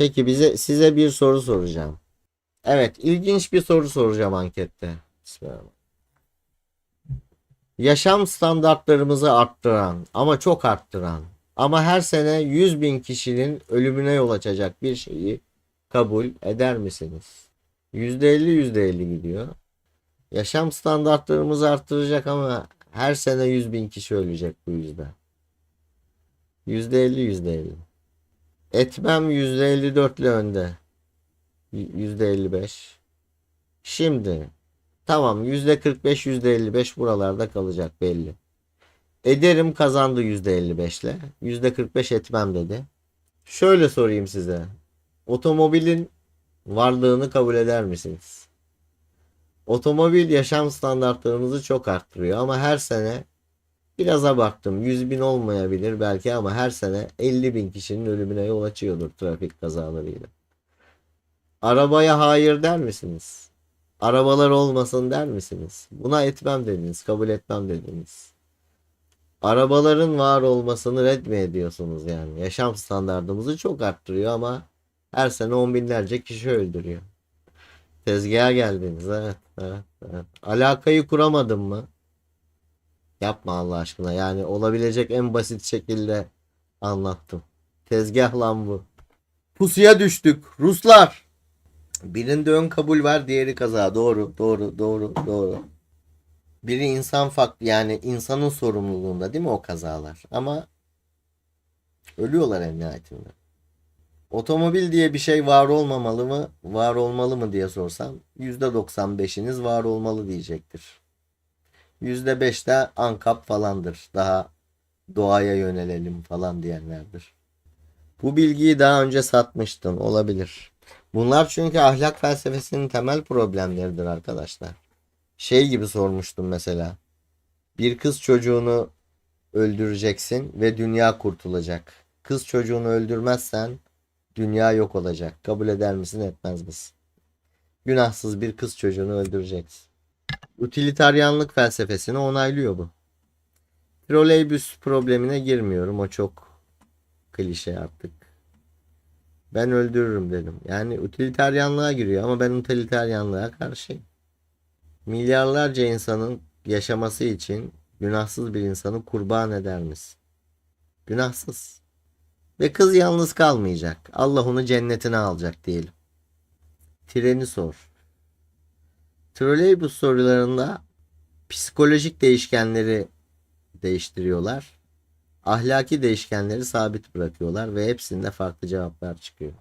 Peki bize size bir soru soracağım. Evet, ilginç bir soru soracağım ankette. Yaşam standartlarımızı arttıran ama çok arttıran ama her sene 100 bin kişinin ölümüne yol açacak bir şeyi kabul eder misiniz? %50 %50 gidiyor. Yaşam standartlarımızı arttıracak ama her sene 100 bin kişi ölecek bu yüzden. %50 %50. Etmem %54 ile önde. Y- %55. Şimdi tamam %45 %55 buralarda kalacak belli. Ederim kazandı %55 ile. %45 etmem dedi. Şöyle sorayım size. Otomobilin varlığını kabul eder misiniz? Otomobil yaşam standartlarımızı çok arttırıyor ama her sene biraz abarttım. 100 bin olmayabilir belki ama her sene 50 bin kişinin ölümüne yol açıyordur trafik kazalarıyla. Arabaya hayır der misiniz? Arabalar olmasın der misiniz? Buna etmem dediniz, kabul etmem dediniz. Arabaların var olmasını red mi ediyorsunuz yani? Yaşam standartımızı çok arttırıyor ama her sene on binlerce kişi öldürüyor. Tezgaha geldiniz. Evet, evet, evet. Alakayı kuramadım mı? Yapma Allah aşkına. Yani olabilecek en basit şekilde anlattım. Tezgah lan bu. Pusuya düştük. Ruslar. Birinde ön kabul var, diğeri kaza. Doğru, doğru, doğru, doğru. Biri insan farklı yani insanın sorumluluğunda değil mi o kazalar? Ama ölüyorlar en nihayetinde. Otomobil diye bir şey var olmamalı mı, var olmalı mı diye sorsam %95'iniz var olmalı diyecektir. %5 de ankap falandır. Daha doğaya yönelelim falan diyenlerdir. Bu bilgiyi daha önce satmıştım. Olabilir. Bunlar çünkü ahlak felsefesinin temel problemleridir arkadaşlar. Şey gibi sormuştum mesela. Bir kız çocuğunu öldüreceksin ve dünya kurtulacak. Kız çocuğunu öldürmezsen dünya yok olacak. Kabul eder misin etmez misin? Günahsız bir kız çocuğunu öldüreceksin. Utilitarianlık felsefesini onaylıyor bu. Troleybüs problemine girmiyorum. O çok klişe artık. Ben öldürürüm dedim. Yani utilitarianlığa giriyor ama ben utilitarianlığa karşıyım. Milyarlarca insanın yaşaması için günahsız bir insanı kurban eder misin? Günahsız. Ve kız yalnız kalmayacak. Allah onu cennetine alacak diyelim. Treni sor. Troleybüs sorularında psikolojik değişkenleri değiştiriyorlar. Ahlaki değişkenleri sabit bırakıyorlar ve hepsinde farklı cevaplar çıkıyor.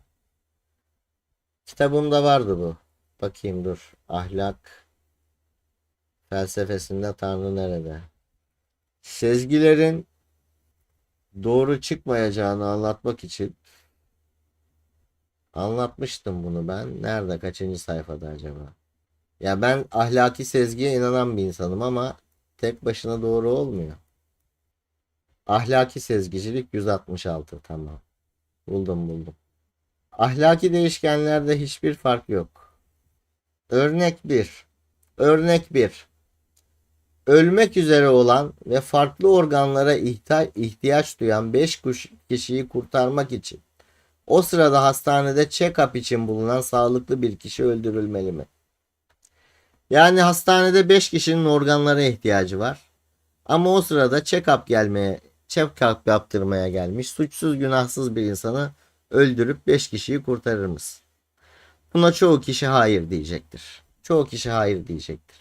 Kitabımda vardı bu. Bakayım dur. Ahlak felsefesinde Tanrı nerede? Sezgilerin doğru çıkmayacağını anlatmak için anlatmıştım bunu ben. Nerede? Kaçıncı sayfada acaba? Ya ben ahlaki sezgiye inanan bir insanım ama tek başına doğru olmuyor. Ahlaki sezgicilik 166 tamam. Buldum buldum. Ahlaki değişkenlerde hiçbir fark yok. Örnek 1. Örnek 1. Ölmek üzere olan ve farklı organlara ihtiyaç duyan 5 kişiyi kurtarmak için o sırada hastanede check-up için bulunan sağlıklı bir kişi öldürülmeli mi? Yani hastanede 5 kişinin organlara ihtiyacı var. Ama o sırada check-up gelmeye, check-up yaptırmaya gelmiş suçsuz günahsız bir insanı öldürüp 5 kişiyi kurtarır? Buna çoğu kişi hayır diyecektir. Çoğu kişi hayır diyecektir.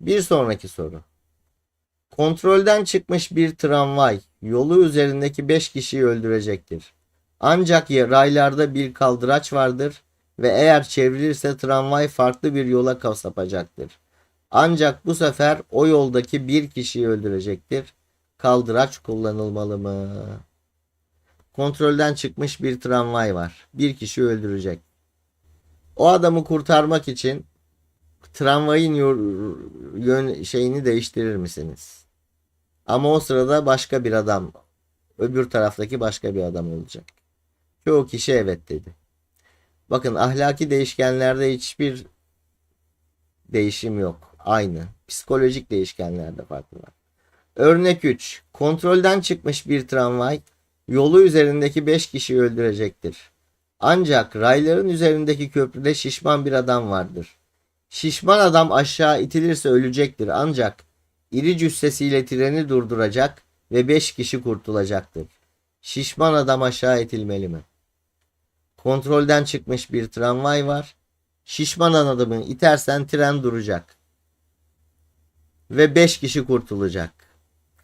Bir sonraki soru. Kontrolden çıkmış bir tramvay yolu üzerindeki 5 kişiyi öldürecektir. Ancak raylarda bir kaldıraç vardır ve eğer çevrilirse tramvay farklı bir yola ka- sapacaktır. Ancak bu sefer o yoldaki bir kişiyi öldürecektir. Kaldıraç kullanılmalı mı? Kontrolden çıkmış bir tramvay var. Bir kişi öldürecek. O adamı kurtarmak için tramvayın yön şeyini değiştirir misiniz? Ama o sırada başka bir adam, öbür taraftaki başka bir adam olacak. Çoğu kişi evet dedi. Bakın ahlaki değişkenlerde hiçbir değişim yok. Aynı. Psikolojik değişkenlerde farklı var. Örnek 3. Kontrolden çıkmış bir tramvay yolu üzerindeki 5 kişiyi öldürecektir. Ancak rayların üzerindeki köprüde şişman bir adam vardır. Şişman adam aşağı itilirse ölecektir ancak iri cüssesiyle treni durduracak ve 5 kişi kurtulacaktır. Şişman adam aşağı itilmeli mi? Kontrolden çıkmış bir tramvay var. Şişman adamı itersen tren duracak. Ve 5 kişi kurtulacak.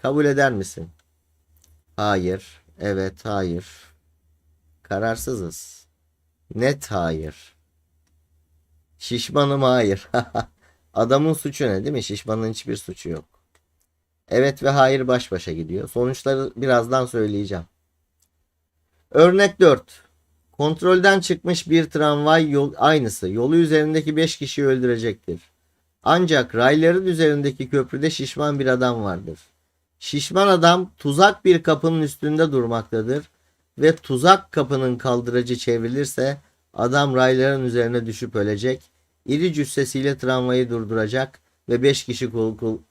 Kabul eder misin? Hayır. Evet, hayır. Kararsızız. Net hayır. Şişmanım hayır. Adamın suçu ne değil mi? Şişmanın hiçbir suçu yok. Evet ve hayır baş başa gidiyor. Sonuçları birazdan söyleyeceğim. Örnek 4. Kontrolden çıkmış bir tramvay yol aynısı. Yolu üzerindeki 5 kişiyi öldürecektir. Ancak rayların üzerindeki köprüde şişman bir adam vardır. Şişman adam tuzak bir kapının üstünde durmaktadır ve tuzak kapının kaldıracı çevrilirse adam rayların üzerine düşüp ölecek. İri cüssesiyle tramvayı durduracak ve 5 kişi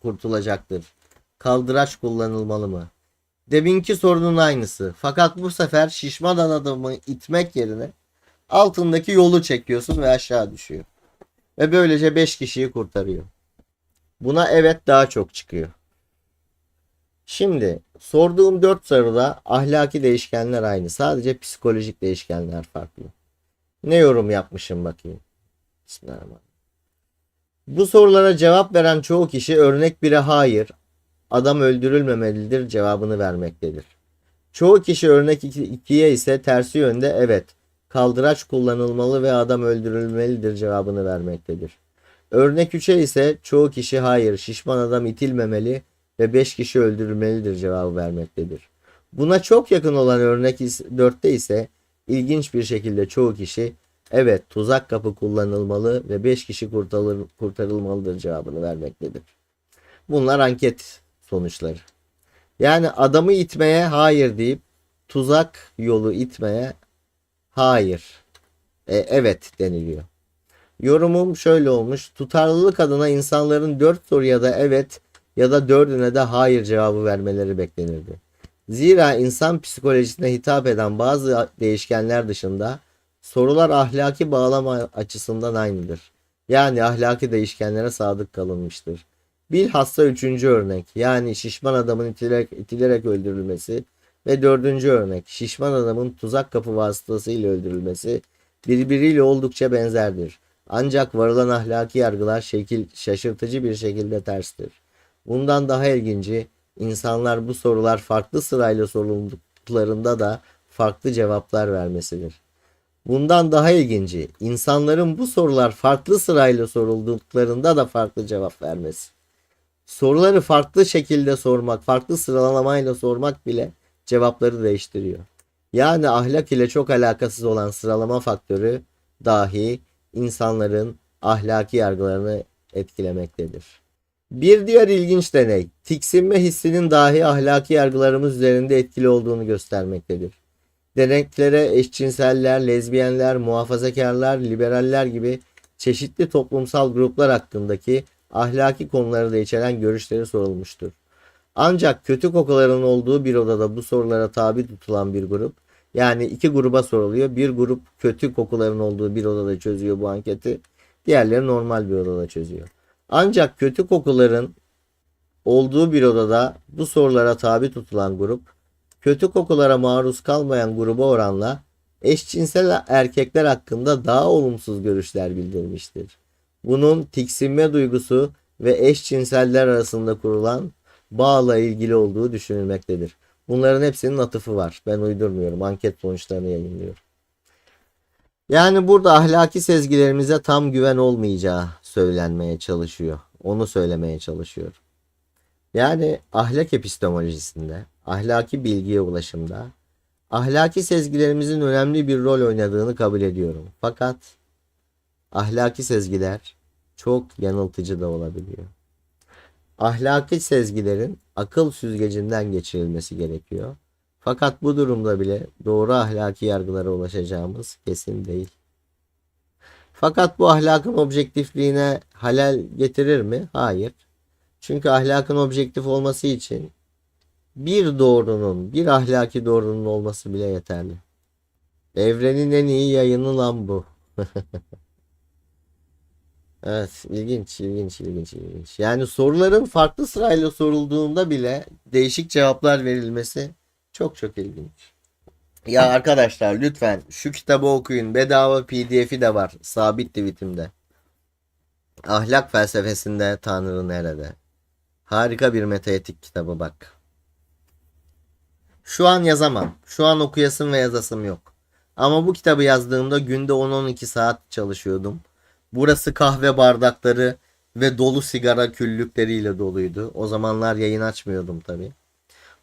kurtulacaktır. Kaldıraç kullanılmalı mı? Deminki sorunun aynısı. Fakat bu sefer şişman adamı itmek yerine altındaki yolu çekiyorsun ve aşağı düşüyor. Ve böylece 5 kişiyi kurtarıyor. Buna evet daha çok çıkıyor. Şimdi sorduğum 4 soruda ahlaki değişkenler aynı. Sadece psikolojik değişkenler farklı. Ne yorum yapmışım bakayım. Bismillahirrahmanirrahim. Bu sorulara cevap veren çoğu kişi örnek 1'e hayır, adam öldürülmemelidir cevabını vermektedir. Çoğu kişi örnek 2'ye ise tersi yönde evet, kaldıraç kullanılmalı ve adam öldürülmelidir cevabını vermektedir. Örnek 3'e ise çoğu kişi hayır, şişman adam itilmemeli ve 5 kişi öldürülmelidir cevabı vermektedir. Buna çok yakın olan örnek 4'te ise ilginç bir şekilde çoğu kişi evet tuzak kapı kullanılmalı ve 5 kişi kurtarılmalıdır cevabını vermektedir. Bunlar anket sonuçları. Yani adamı itmeye hayır deyip tuzak yolu itmeye hayır. E, evet deniliyor. Yorumum şöyle olmuş. Tutarlılık adına insanların 4 soruya da evet ya da dördüne de hayır cevabı vermeleri beklenirdi. Zira insan psikolojisine hitap eden bazı değişkenler dışında sorular ahlaki bağlama açısından aynıdır. Yani ahlaki değişkenlere sadık kalınmıştır. Bilhassa üçüncü örnek yani şişman adamın itilerek, itilerek öldürülmesi ve dördüncü örnek şişman adamın tuzak kapı vasıtasıyla öldürülmesi birbiriyle oldukça benzerdir. Ancak varılan ahlaki yargılar şekil şaşırtıcı bir şekilde terstir. Bundan daha ilginci insanlar bu sorular farklı sırayla sorulduklarında da farklı cevaplar vermesidir. Bundan daha ilginci insanların bu sorular farklı sırayla sorulduklarında da farklı cevap vermesi. Soruları farklı şekilde sormak, farklı sıralamayla sormak bile cevapları değiştiriyor. Yani ahlak ile çok alakasız olan sıralama faktörü dahi insanların ahlaki yargılarını etkilemektedir. Bir diğer ilginç deney, tiksinme hissinin dahi ahlaki yargılarımız üzerinde etkili olduğunu göstermektedir. Deneklere eşcinseller, lezbiyenler, muhafazakarlar, liberaller gibi çeşitli toplumsal gruplar hakkındaki ahlaki konuları da içeren görüşleri sorulmuştur. Ancak kötü kokuların olduğu bir odada bu sorulara tabi tutulan bir grup, yani iki gruba soruluyor. Bir grup kötü kokuların olduğu bir odada çözüyor bu anketi. Diğerleri normal bir odada çözüyor. Ancak kötü kokuların olduğu bir odada bu sorulara tabi tutulan grup, kötü kokulara maruz kalmayan gruba oranla eşcinsel erkekler hakkında daha olumsuz görüşler bildirmiştir. Bunun tiksinme duygusu ve eşcinseller arasında kurulan bağla ilgili olduğu düşünülmektedir. Bunların hepsinin atıfı var. Ben uydurmuyorum. Anket sonuçlarını yayınlıyorum. Yani burada ahlaki sezgilerimize tam güven olmayacağı söylenmeye çalışıyor. Onu söylemeye çalışıyor. Yani ahlak epistemolojisinde, ahlaki bilgiye ulaşımda, ahlaki sezgilerimizin önemli bir rol oynadığını kabul ediyorum. Fakat ahlaki sezgiler çok yanıltıcı da olabiliyor. Ahlaki sezgilerin akıl süzgecinden geçirilmesi gerekiyor. Fakat bu durumda bile doğru ahlaki yargılara ulaşacağımız kesin değil. Fakat bu ahlakın objektifliğine halel getirir mi? Hayır. Çünkü ahlakın objektif olması için bir doğrunun, bir ahlaki doğrunun olması bile yeterli. Evrenin en iyi yayını lan bu. Evet, ilginç, ilginç, ilginç, ilginç. Yani soruların farklı sırayla sorulduğunda bile değişik cevaplar verilmesi çok çok ilginç. Ya arkadaşlar lütfen şu kitabı okuyun. Bedava PDF'i de var. Sabit tweetimde. Ahlak felsefesinde Tanrı nerede? Harika bir metaetik kitabı bak. Şu an yazamam. Şu an okuyasım ve yazasım yok. Ama bu kitabı yazdığımda günde 10-12 saat çalışıyordum. Burası kahve bardakları ve dolu sigara küllükleriyle doluydu. O zamanlar yayın açmıyordum tabii.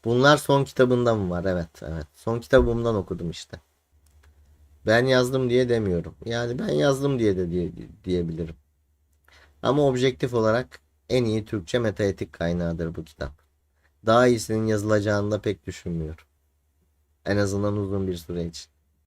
Bunlar son kitabında mı var? Evet, evet. Son kitabımdan okudum işte. Ben yazdım diye demiyorum. Yani ben yazdım diye de diye, diyebilirim. Ama objektif olarak en iyi Türkçe metaetik kaynağıdır bu kitap. Daha iyisinin yazılacağını da pek düşünmüyorum. En azından uzun bir süre için.